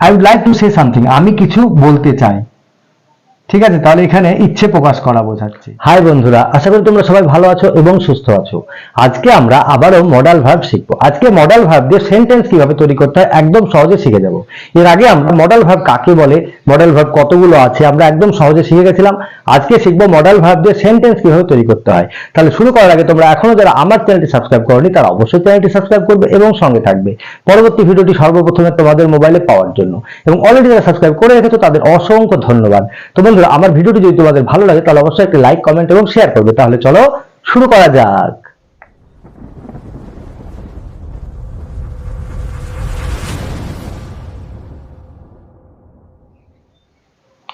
I would like to say something আমি কিছু বলতে চাই। ঠিক আছে, তাহলে এখানে ইচ্ছে প্রকাশ করা বোঝাচ্ছে। হাই বন্ধুরা, আশা করি তোমরা সবাই ভালো আছো এবং সুস্থ আছো। আজকে আমরা আবারও মডাল ভার্ব শিখব। আজকে মডাল ভার্ব দিয়ে সেন্টেন্স কীভাবে তৈরি করতে হয় একদম সহজে শিখে যাব। এর আগে আমরা মডাল ভার্ব কাকে বলে মডাল ভার্ব কতগুলো আছে, আমরা একদম সহজে শিখে গেছিলাম। আজকে শিখব মডাল ভার্ব দিয়ে সেন্টেন্স কীভাবে তৈরি করতে হয়। তাহলে শুরু করার আগে তোমরা এখনও যারা আমার চ্যানেলটি সাবস্ক্রাইব করনি, তারা অবশ্যই চ্যানেলটি সাবস্ক্রাইব করবে এবং সঙ্গে থাকবে। পরবর্তী ভিডিওটি সর্বপ্রথমে তোমাদের মোবাইলে পাওয়ার জন্য। এবং অলরেডি যারা সাবস্ক্রাইব করে রেখেছো, তাদের অসংখ্য ধন্যবাদ। তো বন্ধুরা আমার ভিডিওটি যদি তোমাদের ভালো লাগে, তাহলে অবশ্যই একটি লাইক কমেন্ট এবং শেয়ার করবে। তাহলে চলো শুরু করা যাক।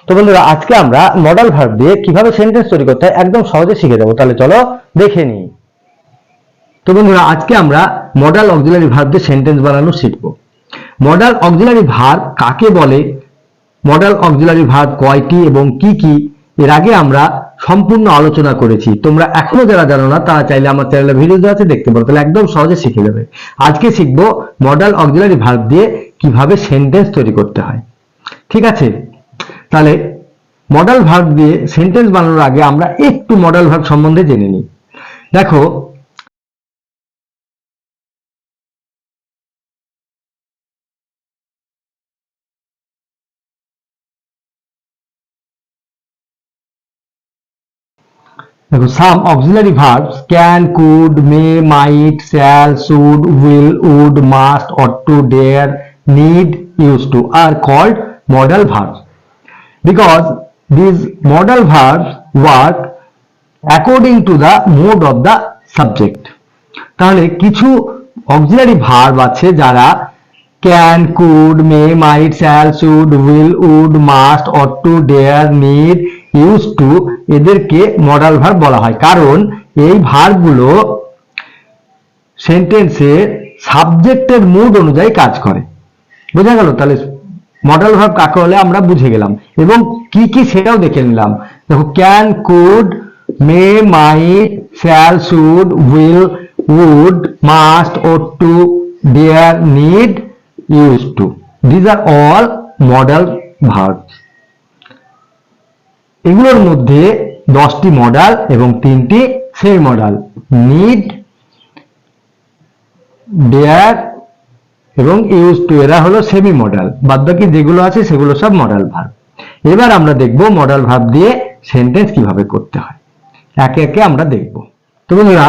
তো বন্ধুরা, আজকে আমরা মডেল ভার্ব দিয়ে কীভাবে সেন্টেন্স তৈরি করতে হয় একদম সহজে শিখে যাব। তাহলে চলো দেখে নিই। তো বন্ধুরা, আজকে আমরা মডেল অক্সিলারি ভার্ব দিয়ে সেন্টেন্স বানানো শিখব। মডেল অক্সিলারি ভার্ব কাকে বলে? মডেল অক্সিলারি ভার্ব কয়টি এবং কি কি, এর আগে আমরা সম্পূর্ণ আলোচনা করেছি। তোমরা এখনও যারা জানো না, তারা চাইলে আমার চ্যানেলে ভিডিও আছে, দেখতে পারো। তাহলে একদম সহজে শিখে যাবে। আজকে শিখব মডেল অক্সিলারি ভার্ব দিয়ে কীভাবে সেন্টেন্স তৈরি করতে হয়। ঠিক আছে? তাহলে মডেল ভার্ব দিয়ে সেন্টেন্স বানানোর আগে আমরা একটু মডেল ভার্ব সম্বন্ধে জেনে নিই। দেখো দেখো some auxiliary verbs can could may might shall should will would must ought to dare need use to are called modal verbs because these modal verbs work according to the mood of the subject. তাহলে কিছু auxiliary verb আছে যারা can could may might shall should will would must ought to dare need use to এদেরকে modal verb বলা হয়। কারণ এই ভার্বগুলো সেন্টেন্সের সাবজেক্টের মুড অনুযায়ী কাজ করে। বোঝা গেল? তাহলে মডেল ভার্ব কাকে হলে আমরা বুঝে গেলাম। এবং কি কি সেটাও দেখে নিলাম। দেখো can could may might shall should will would must ought to dare need use to these are all modal verb এগুলোর মধ্যে দশটি মডেল এবং তিনটি সেই মডেল নিড ডেয়ার এবং ইউজ টু এরা হলো সেমি মডেল বাদ বাকি যেগুলো আছে সেগুলো সব মডেল ভার্ব এবার আমরা দেখব মডেল ভার্ব দিয়ে সেন্টেন্স কীভাবে করতে হয়। একে একে আমরা দেখব। তো বন্ধুরা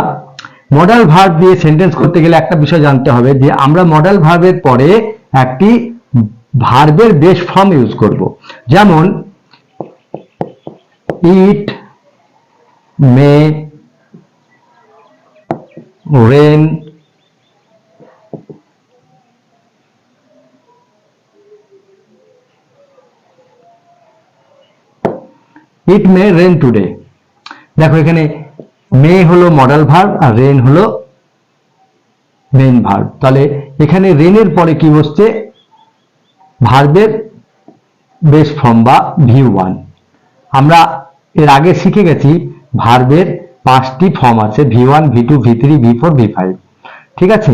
মডেল ভার্ব দিয়ে সেন্টেন্স করতে গেলে একটা বিষয় জানতে হবে যে আমরা মডেল ভার্বের পরে একটি ভার্বের বেস ফর্ম ইউজ করব। যেমন it may rain it may rain today দেখো এখানে মে হলো মডেল ভার্ব আর রেন হলো মেন ভার্ব তাহলে এখানে রেনের পরে কি বসছে? ভার্বের বেস ফর্ম বা ভি ওয়ান আমরা এর আগে শিখে গেছি ভার্বের পাঁচটি ফর্ম আছে V one V two V three V four V five ঠিক আছে?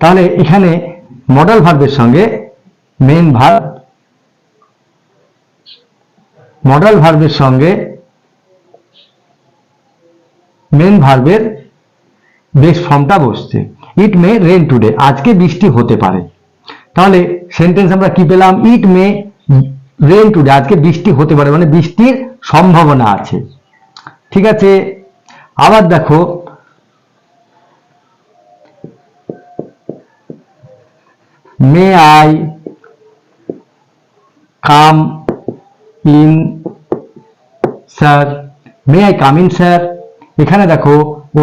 তাহলে এখানে মডেল ভার্বের সঙ্গে মেন ভার্ব মডেল ভার্বের সঙ্গে মেন ভার্বের বেস ফর্মটা বসছে। ইট মে রেন টুডে আজকে বৃষ্টি হতে পারে। তাহলে সেন্টেন্স আমরা কি পেলাম? ইট মে রেন টুডে আজকে বৃষ্টি হতে পারে মানে বৃষ্টির সম্ভাবনা আছে। ঠিক আছে? আবার দেখো may I come in sir may I come in sir এখানে দেখো,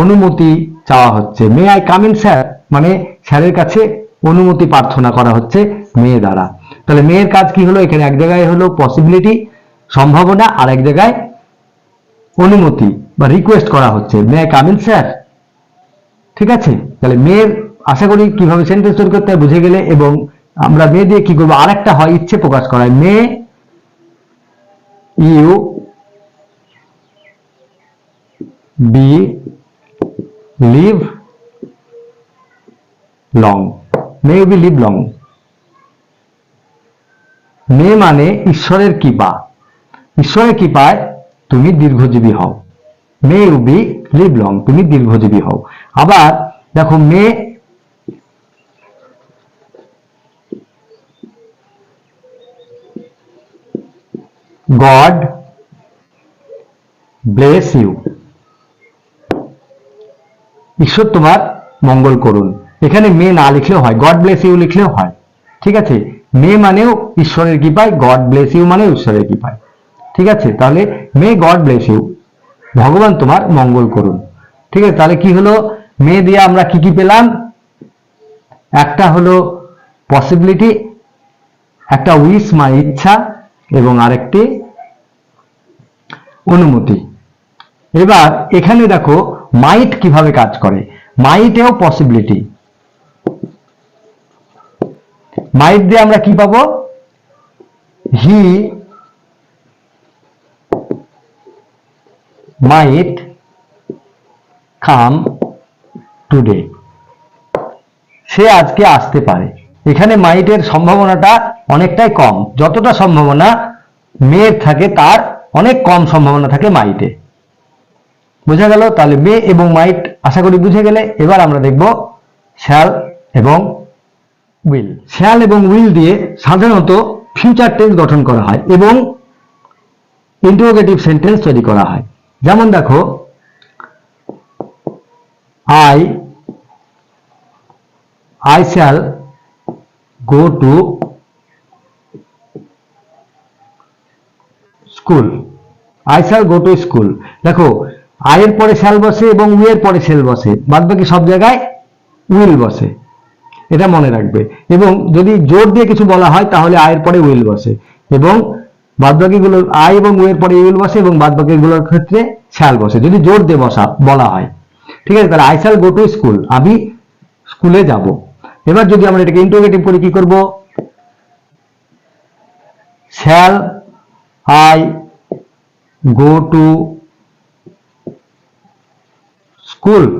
অনুমতি চাওয়া হচ্ছে। May I come in sir মানে স্যারের কাছে অনুমতি প্রার্থনা করা হচ্ছে মেয়ে দ্বারা। তাহলে মেয়ের কাজ কি হলো? এখানে এক জায়গায় হলো পসিবিলিটি সম্ভাবনা, আর এক জায়গায় অনুমতি বা রিকোয়েস্ট করা হচ্ছে। May I come in sir ঠিক আছে? তাহলে মেয়ের আশা করি কীভাবে সেন্টেন্স তৈরি করতে বুঝে গেলে, এবং আমরা মেয়ে দিয়ে কি করব? আরেকটা হয় ইচ্ছে প্রকাশ করায়। May you be live long may you be live long may মানে ঈশ্বরের কৃপা। ঈশ্বরের কৃপায় তুমি দীর্ঘজীবী হও। May you be live long তুমি দীর্ঘজীবী হও। আবার দেখো, মে গড ব্লেস ইউ। ঈশ্বর তোমার মঙ্গল করুন। এখানে মে না লিখলেও হয়, গড ব্লেস ইউ লিখলেও হয়। ঠিক আছে? মে মানেও ঈশ্বরের কৃপায় গড ব্লেস ইউ মানেও ঈশ্বরের কৃপায়। ঠিক আছে? তাহলে মে গড ব্লেস ইউ ভগবান তোমার মঙ্গল করুন। ঠিক আছে? তাহলে কি হলো? মে দিয়ে আমরা কি কি পেলাম? একটা হলো পসিবিলিটি একটা উইস মানে ইচ্ছা, এবং আরেকটি অনুমতি। এবার এখানে দেখো মাইট কীভাবে কাজ করে? মাইটেও পসিবিলিটি মাইট দিয়ে আমরা কি পাবো? হি মাইট কাম টুডে। সে আজকে আসতে পারে। এখানে মাইটের সম্ভাবনাটা অনেকটাই কম। যতটা সম্ভাবনা মেয়ের থাকে, তার অনেক কম সম্ভাবনা থাকে মাইটে। বোঝা গেল? তাহলে মে এবং মাইট, আশা করি বুঝে গেলে। এবার আমরা দেখব শ্যাল এবং উইল শ্যাল এবং উইল দিয়ে সাধারণত ফিউচার টেন্স গঠন করা হয় এবং ইন্টারোগেটিভ সেন্টেন্স তৈরি করা হয়। যেমন দেখো I I shall go to school I shall go to school দেখো আয়ের পরে শ্যাল বসে এবং উইয়ের পরে শ্যাল বসে। বাদ বাকি সব জায়গায় উইল বসে। এটা মনে রাখবে। এবং যদি জোর দিয়ে কিছু বলা হয়, তাহলে আয়ের পরে উইল বসে। এবং বাদবাকিগুলো, আয় এবং উইল পরে উইল বসে এবং বাদবাকিগুলোর ক্ষেত্রে শ্যাল বসে। যদি জোর দিয়ে বসা, বলা হয়। ঠিক আছে, তাহলে I shall go to school আমি স্কুলে যাব। এবার যদি আমরা এটাকে ইন্টোগেটিভ করে, কি করব? Shall I go to school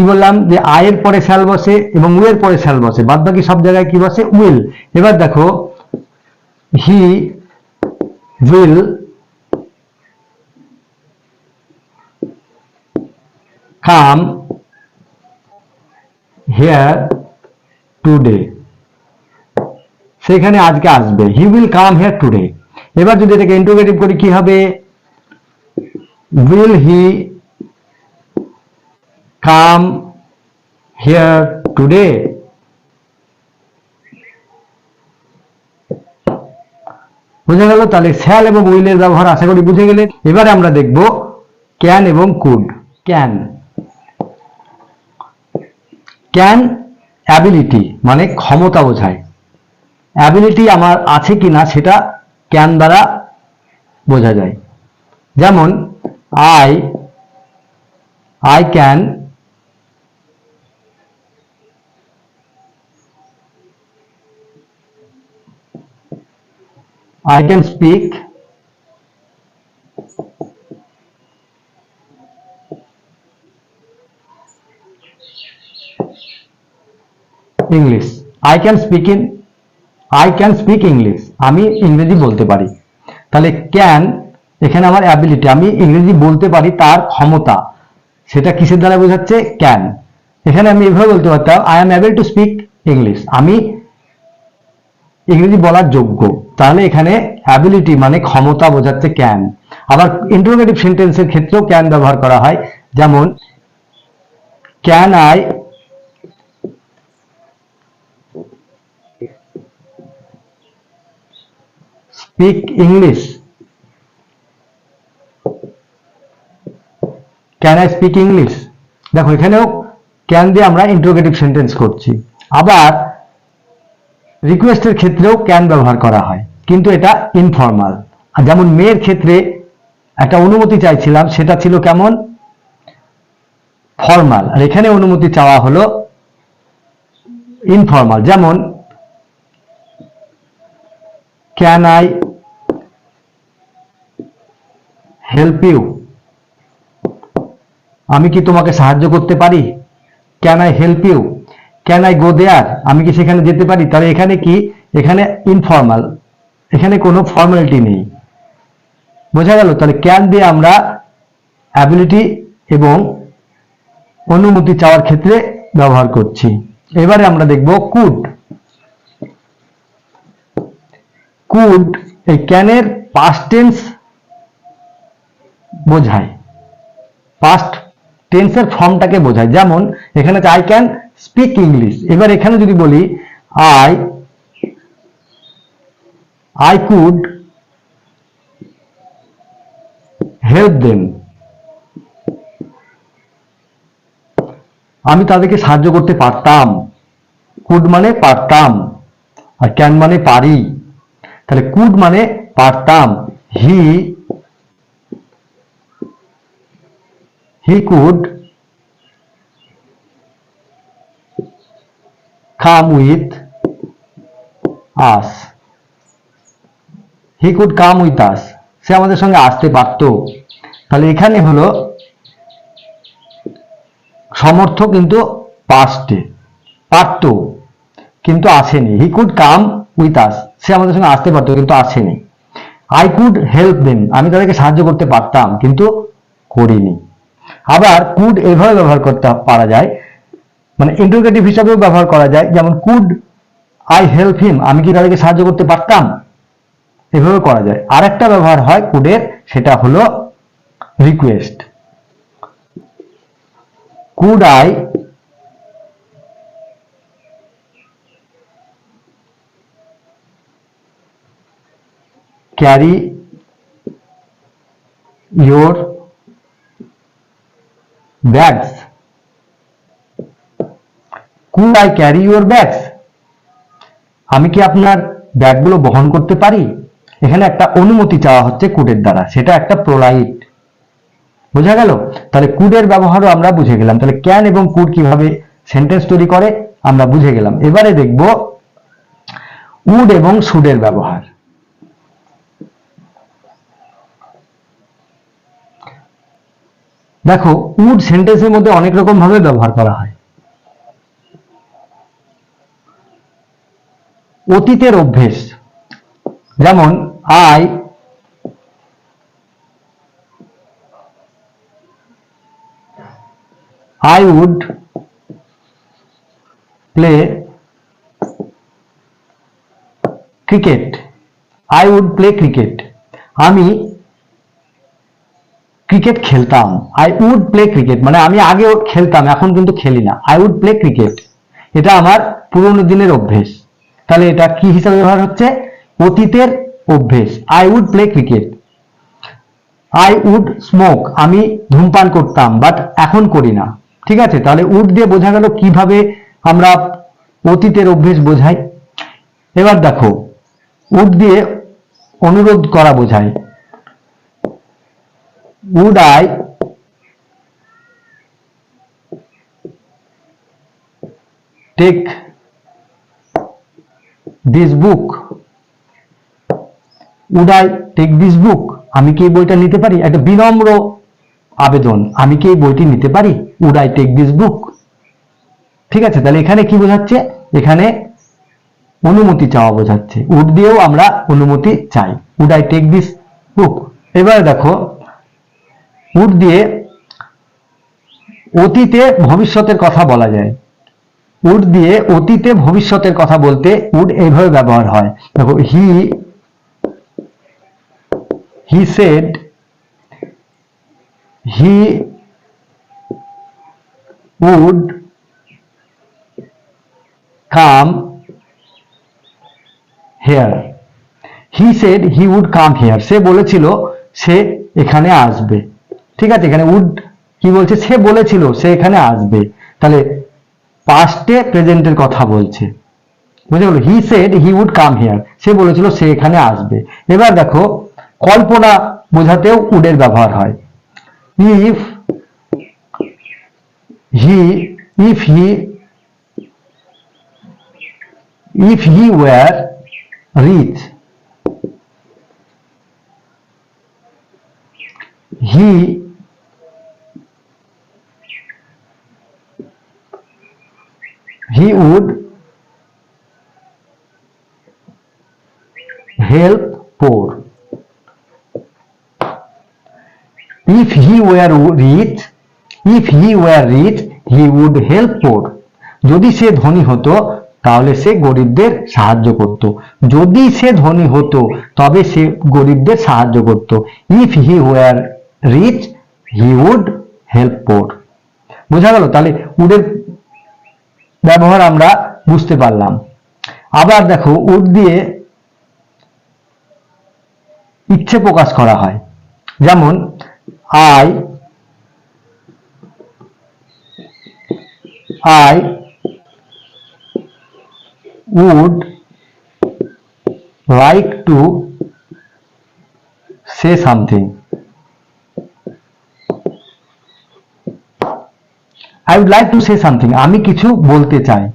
কি বললাম? যে আয়ের পরে শ্যাল বসে এবং উয়ের পরে শ্যাল বসে। বাদ বাকি সব জায়গায় কি বসে? উইল। এবার দেখো, he will come here today. সেখানে আজকে আসবে। He will come here today. এবার যদি এটাকে ইন্টোগেটিভ করি, কি হবে? will he come here today. বোঝা গেল? তাহলে শ্যাল এবং উইলের ব্যবহার আশা করি বুঝে গেলে এবারে আমরা দেখব ক্যান এবং কুড। ক্যান। ক্যান অ্যাবিলিটি মানে ক্ষমতা বোঝায়। অ্যাবিলিটি আমার আছে কিনা সেটা ক্যান দ্বারা বোঝা যায়। যেমন, I I can I can speak. English I can speak in I can speak English আমি ইংরেজি বলতে পারি। তাহলে ক্যান এখানে আমার অ্যাবিলিটি আমি ইংরেজি বলতে পারি তার ক্ষমতা। সেটা কিসের দ্বারা বোঝাচ্ছে ক্যান এখানে আমি এভাবে বলতে পারতাম I am able to speak English আমি ইংরেজি বলার যোগ্য। তাহলে এখানে অ্যাবিলিটি মানে ক্ষমতা বোঝাচ্ছে ক্যান আবার ইন্টারোগেটিভ সেন্টেন্সের ক্ষেত্রেও ক্যান ব্যবহার করা হয়। যেমন can I speak English can I speak English দেখো, এখানেও ক্যান দিয়ে আমরা ইন্টারোগেটিভ সেন্টেন্স করছি। আবার রিকোয়েস্টের ক্ষেত্রেও ক্যান ব্যবহার করা হয়, কিন্তু এটা ইনফর্মাল আর যেমন মেয়ের ক্ষেত্রে একটা অনুমতি চাইছিলাম, সেটা ছিল কেমন? ফর্মাল আর এখানে অনুমতি চাওয়া হলো ইনফর্মাল যেমন ক্যান আই হেল্প ইউ আমি কি তোমাকে সাহায্য করতে পারি? Can I help you can I go there আমি কি সেখানে যেতে পারি? তাহলে এখানে কি? এখানে ইনফর্মাল এখানে কোনো ফর্মালিটি নেই। বোঝা গেল? তাহলে ক্যান দিয়ে আমরা অ্যাবিলিটি এবং অনুমতি চাওয়ার ক্ষেত্রে ব্যবহার করছি। এবারে আমরা দেখব কুড কুড এই ক্যানের পাস্ট টেন্স বোঝায়। পাস্ট টেন্সের ফর্মটাকে বোঝায়। যেমন, এখানে আই ক্যান স্পিক ইংলিশ। এবার এখানে যদি বলি I I could help them আমি তাদেরকে সাহায্য করতে পারতাম। কুড মানে পারতাম। আর ক্যান মানে পারি। তাহলে কুড মানে পারতাম। He he could come with us he could come with us সে আমাদের সঙ্গে আসতে পারতো। তাহলে এখানে হলো সমর্থ কিন্তু পাস্টে পারত, কিন্তু আসেনি। হি কুড কাম উইথ আস সে আমাদের সঙ্গে আসতে পারতো, কিন্তু আসেনি। আই কুড হেল্প দেম আমি তাদেরকে সাহায্য করতে পারতাম, কিন্তু করিনি। আবার কুড এভাবে ব্যবহার করতে পারা যায়। মানে ইন্টারোগেটিভ হিসাবেও ব্যবহার করা যায়। যেমন কুড আই হেল্প হিম আমি কি তাদেরকে সাহায্য করতে পারতাম? এভাবে করা যায়। আর একটা ব্যবহার হয় কুডের সেটা হলো request could I carry your bags? Could I carry your bags? আমি কি আপনার ব্যাগগুলো বহন করতে পারি? এখানে একটা অনুমতি চাওয়া হচ্ছে কুডের দ্বারা। সেটা একটা প্রোলাইট বোঝা গেল? তাহলে কুডের ব্যবহারও আমরা বুঝে গেলাম। তাহলে ক্যান এবং কুড কীভাবে সেন্টেন্স তৈরি করে, আমরা বুঝে গেলাম। এবারে দেখব উড এবং সুডের ব্যবহার। দেখো উড সেন্টেন্সের মধ্যে অনেক রকম ভাবে ব্যবহার করা হয়। অতীতের অভ্যেস। যেমন I I would play cricket. I would play cricket. আমি ক্রিকেট খেলতাম। I would play cricket. মানে আমি আগেও খেলতাম, এখন কিন্তু খেলি না। I would play cricket. এটা আমার পুরোনো দিনের অভ্যেস। তাহলে এটা কি হিসাবে ব্যবহার হচ্ছে? অতীতের অভ্যেস। I would play cricket I would smoke আমি ধূমপান করতাম বাট এখন করি না। ঠিক আছে? তাহলে উড দিয়ে বোঝা গেল কীভাবে আমরা অতীতের অভ্যেস বোঝাই। এবার দেখো উড দিয়ে অনুরোধ করা বোঝায়। Would I take this book would I take this book আমি কি এই বইটা নিতে পারি? একটা বিনম্র আবেদন। আমি কি এই বইটি নিতে পারি? Would I take this book ঠিক আছে, তাহলে এখানে কি বোঝাচ্ছে? এখানে অনুমতি চাওয়া বোঝাচ্ছে। উড দিয়েও আমরা অনুমতি চাই। Would I take this book এবারে দেখো উড দিয়ে অতীতে ভবিষ্যতের কথা বলা যায়। উড দিয়ে অতীতে ভবিষ্যতের কথা বলতে উড এইভাবে ব্যবহার হয়। দেখো হি he said, he would come here. He said he would come here. সে বলেছিল, সে এখানে আসবে। ঠিক আছে, এখানে উড কি বলছে? সে বলেছিল, সে এখানে আসবে। তাহলে পাস্টে প্রেজেন্টের কথা বলছে। বুঝে গেল he said he would come here সে বলেছিল সে এখানে আসবে। এবার দেখো, কল্পনা বোঝাতেও উডের ব্যবহার হয়। If he if he if he were rich he he would help poor if he were rich, if he were rich, he would help poor. যদি সে ধনী হতো, তাহলে সে গরিবদের সাহায্য করত। যদি সে ধনী হতো, তবে সে গরিবদের সাহায্য করত। If he were rich he would help poor বোঝা গেল? তাহলে উডের ব্যবহার আমরা বুঝতে পারলাম আবার দেখো উড দিয়ে ইচ্ছে প্রকাশ করা হয় যেমন, I I, would like to say something. I would like to say something. আমি কিছু বলতে চাই।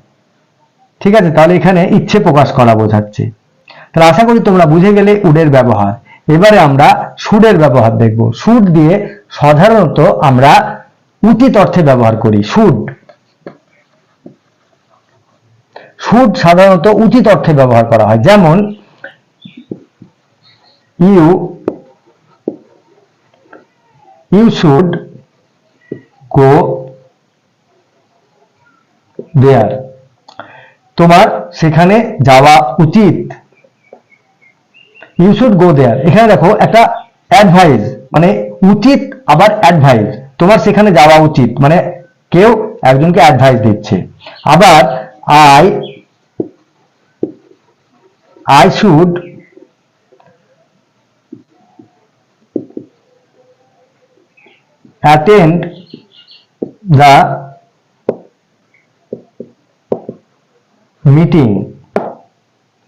ঠিক আছে? তাহলে এখানে ইচ্ছে প্রকাশ করা বোঝাচ্ছে। তাহলে আশা করি তোমরা বুঝে গেলে উডের ব্যবহার। এবারে আমরা সুডের ব্যবহার দেখব। সুড দিয়ে সাধারণত আমরা উচিত অর্থে ব্যবহার করি। সুড। সুদ সাধারণত উচিত অর্থে ব্যবহার করা হয়। যেমন, you you should go there. তোমার সেখানে যাওয়া উচিত। ইউ শুড গো দেয়ার এখানে দেখো, একটা অ্যাডভাইস মানে উচিত আবার অ্যাডভাইস তোমার সেখানে যাওয়া উচিত মানে কেউ একজনকে অ্যাডভাইস দিচ্ছে। আবার I I should attend the meeting.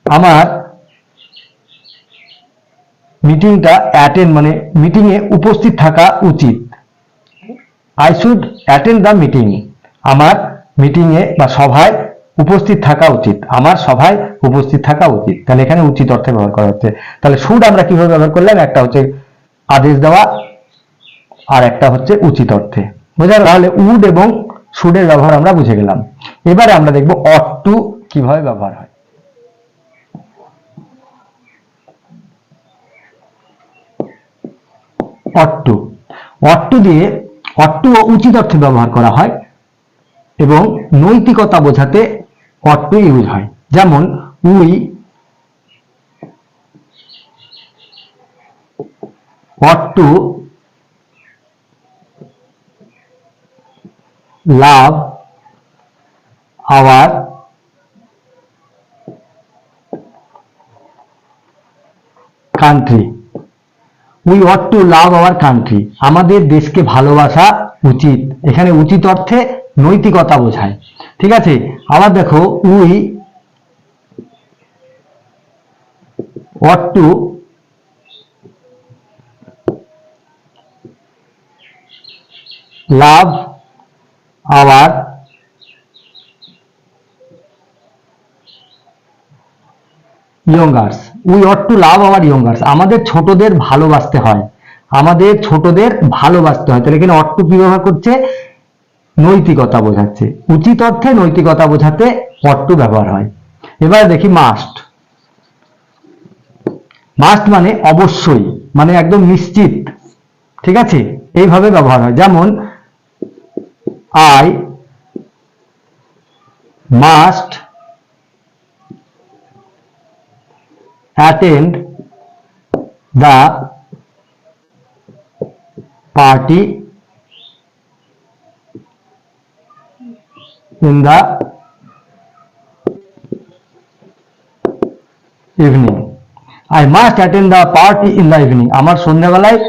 আমার মিটিংটা অ্যাটেন্ড মানে মিটিংয়ে উপস্থিত থাকা উচিত। I should attend the meeting আমার মিটিংয়ে বা সভায় উপস্থিত থাকা উচিত। আমার সভায় উপস্থিত থাকা উচিত। তাহলে এখানে উচিত অর্থে ব্যবহার করা হচ্ছে। তাহলে শুড আমরা কীভাবে ব্যবহার করলাম? একটা হচ্ছে আদেশ দেওয়া, আর একটা হচ্ছে উচিত অর্থে। বোঝা তাহলে উড এবং শুডের ব্যবহার আমরা বুঝে গেলাম। এবারে আমরা দেখব অট টু কীভাবে ব্যবহার হয়? অট্টু। অট্টু দিয়ে অট্টু উচিত অর্থে ব্যবহার করা হয় এবং নৈতিকতা বোঝাতে অট্টু ইউজ হয়। যেমন we ought to love our country we ought to love our country আমাদের দেশকে ভালোবাসা উচিত। এখানে উচিত অর্থে নৈতিকতা বোঝায়। ঠিক আছে? আবার দেখো we ought to love our youngers we ought to love our youngers আমাদের ছোটদের ভালোবাসতে হয়। আমাদের ছোটদের ভালোবাসতে হয়। তাহলে এখানে অট টু কি ব্যবহার করছে? নৈতিকতা বোঝাচ্ছে। উচিত অর্থে নৈতিকতা বোঝাতে অট টু ব্যবহার হয়। এবার দেখি মাস্ট মাস্ট মানে অবশ্যই মানে একদম নিশ্চিত। ঠিক আছে? এইভাবে ব্যবহার হয়। যেমন I must attend the party in the evening. I must attend the party in the evening. আমার সন্ধ্যাবেলায়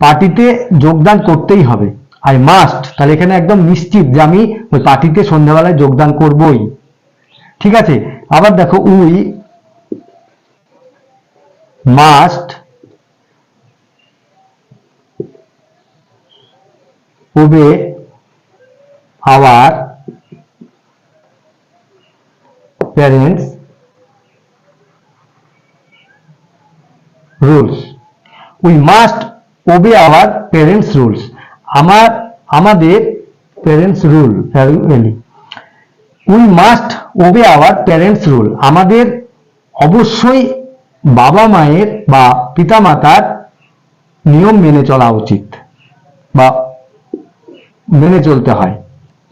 পার্টিতে যোগদান করতেই হবে আই মাস্ট তাহলে এখানে একদম নিশ্চিত যে আমি ওই পার্টিতে সন্ধ্যাবেলায় যোগদান করবই ঠিক আছে আবার দেখো, we must obey our parents rules we must obey our parents rules আমার আমাদের parents rule we must obey our parents rule আমাদের অবশ্যই বাবা মায়ের বা পিতামাতার নিয়ম মেনে চলা উচিত বা মেনে চলতে হয়,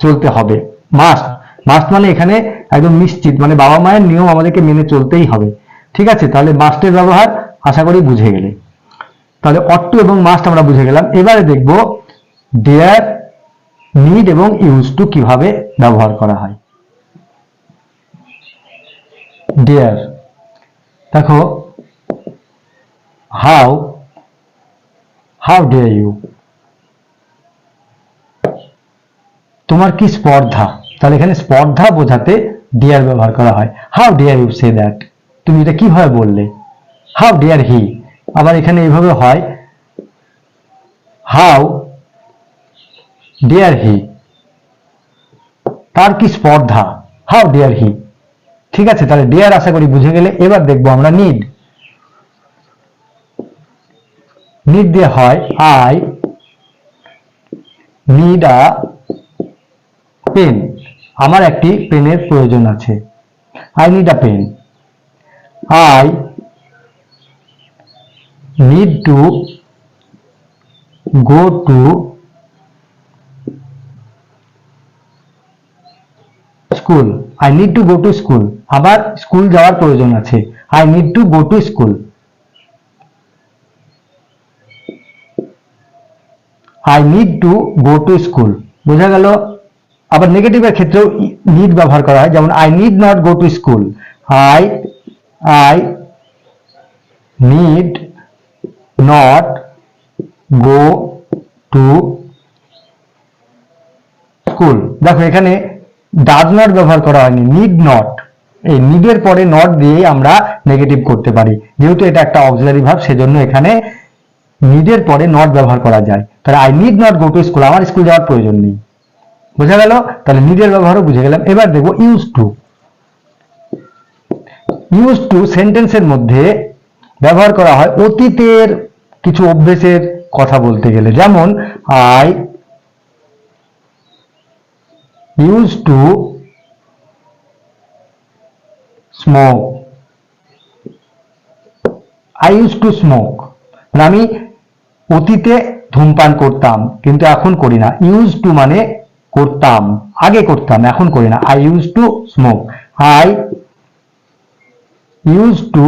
চলতে হবে। মাস্ট মাস্ট মানে এখানে একদম নিশ্চিত মানে বাবা মায়ের নিয়ম আমাদেরকে মেনে চলতেই হবে। ঠিক আছে, তাহলে মাস্টের ব্যবহার আশা করি বুঝে গেলে। তাহলে অট্টু এবং মাস্ট আমরা বুঝে গেলাম। এবারে দেখব ডেয়ার নিড এবং ইউজ টু কীভাবে ব্যবহার করা হয়। ডিয়ার দেখো হাউ হাউ ডিয়ার ইউ তোমার কি স্পর্ধা? তাহলে এখানে স্পর্ধা বোঝাতে ডিয়ার ব্যবহার করা হয়। How dare you say that তুমি এটা কীভাবে বললে? হাউ ডিয়ার হি আবার এখানে এইভাবে হয়। হাউ ডিয়ার হি তার কি স্পর্ধা? হাউ ডিয়ার হি ঠিক আছে, তাহলে ডিয়ার আশা করি বুঝে গেলে, এবার দেখব আমরা নিড নিড দিয়ে হয় আই নিড আ পেন আমার একটি পেনের প্রয়োজন আছে। I need a pen I need to go to school. I need to go to school আবার স্কুল যাওয়ার প্রয়োজন আছে। I need to go to school I need to go to school বোঝা গেল? আবার নেগেটিভের ক্ষেত্রেও নিড ব্যবহার করা হয়। যেমন I need not go to school I I need not go to school দেখো, এখানে ডাজ নট ব্যবহার করা হয়নি নিড নট এই নিডের পরে নট দিয়ে আমরা নেগেটিভ করতে পারি। যেহেতু এটা একটা অক্সিলারি ভাব সেজন্য এখানে নিডের পরে নট ব্যবহার করা যায়। তাহলে I need not go to school আমার স্কুল যাওয়ার প্রয়োজন নেই। বোঝা গেল? তাহলে নিডের ব্যবহারও বুঝে গেলাম। এবার দেখব ইউজ টু ইউজ টু সেন্টেন্সের মধ্যে ব্যবহার করা হয় অতীতের কিছু অভ্যেসের কথা বলতে গেলে। যেমন I use to smoke I use to smoke মানে আমি অতীতে ধূমপান করতাম, কিন্তু এখন করি না। ইউজ টু মানে করতাম, আগে করতাম, এখন করি না। I use to smoke I use to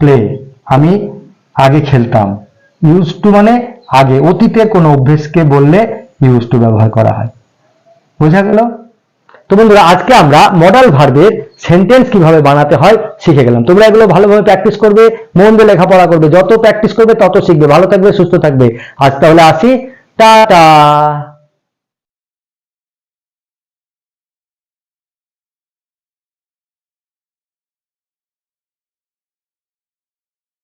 play আমি আগে খেলতাম। ইউজ টু মানে আগে। অতীতের কোনো অভ্যেসকে বললে ইউজ টু ব্যবহার করা হয়। বোঝা গেল? তো বন্ধুরা, আজকে আমরা মডাল ভার্বের সেন্টেন্স কীভাবে বানাতে হয় শিখে গেলাম। তোমরা এগুলো ভালোভাবে প্র্যাকটিস করবে, মন দিয়ে লেখাপড়া করবে। যত প্র্যাকটিস করবে, তত শিখবে। ভালো থাকবে, সুস্থ থাকবে। আজ তাহলে আসি। টাটা!